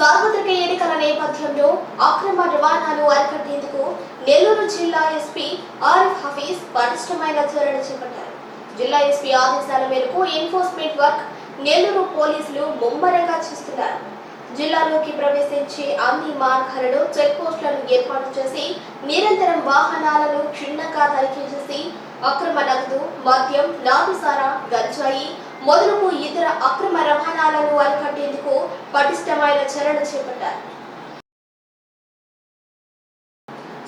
సార్వత్రిక ఎన్నికల నేపథ్యంలో అక్రమ రవాణాను అరికట్టేందుకు నెల్లూరు జిల్లా ఎస్పీ ఆరిఫ్ హఫీజ్ పటిష్టమైన చర్యలు చేపట్టారు. జిల్లా ఎస్పీ ఆదేశాల మేరకు ఎన్ఫోర్స్మెంట్ వర్క్ నెల్లూరు పోలీసులు ముమ్మరంగా చేస్తున్నారు. జిల్లాలోకి ప్రవేశించే అన్ని మార్గాలలో చెక్ పోస్టులను ఏర్పాటు చేసి నిరంతరం వాహనాలను క్షుణ్ణంగా తనిఖీ చేసి అక్రమ నగదు మద్యం నాటుసారా గంజాయి మొదలగు ఇతర అక్రమ రవాణాలను అరికట్టారు పటిష్టమైన చర్యలు చేపట్టారు.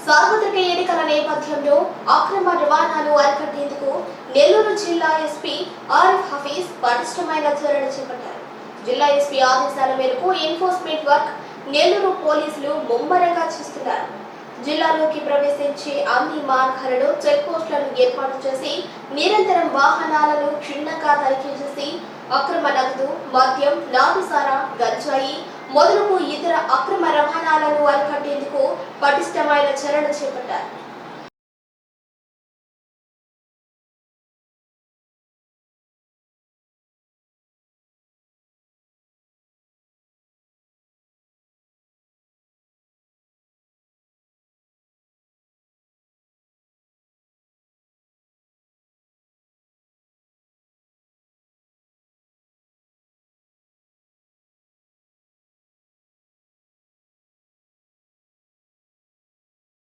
సార్వత్రిక ఎన్నికల నేపథ్యంలో అక్రమ రవాణాను అరికట్టేందుకు నెల్లూరు జిల్లా ఎస్పీ ఆరిఫ్ హఫీజ్ పటిష్టమైన చర్యలు చేపట్టారు. జిల్లా ఎస్పీ ఆదేశాల మేరకు ఎన్ఫోర్స్మెంట్ వర్క్ నెల్లూరు పోలీసులు ముమ్మరంగా చేస్తున్నారు. జిల్లాలోకి ప్రవేశించే అన్ని మార్గాలలో చెక్ పోస్టులను ఏర్పాటు చేసి నిరంతరం వాహనాలను క్షుణ్ణంగా తనిఖీ చేసి అక్రమ నగదు మద్యం నాటుసారా గంజాయి మొదలగు ఇతర అక్రమ రవాణాలను అరికట్టేందుకు పటిష్టమైన చర్యలు చేపట్టారు.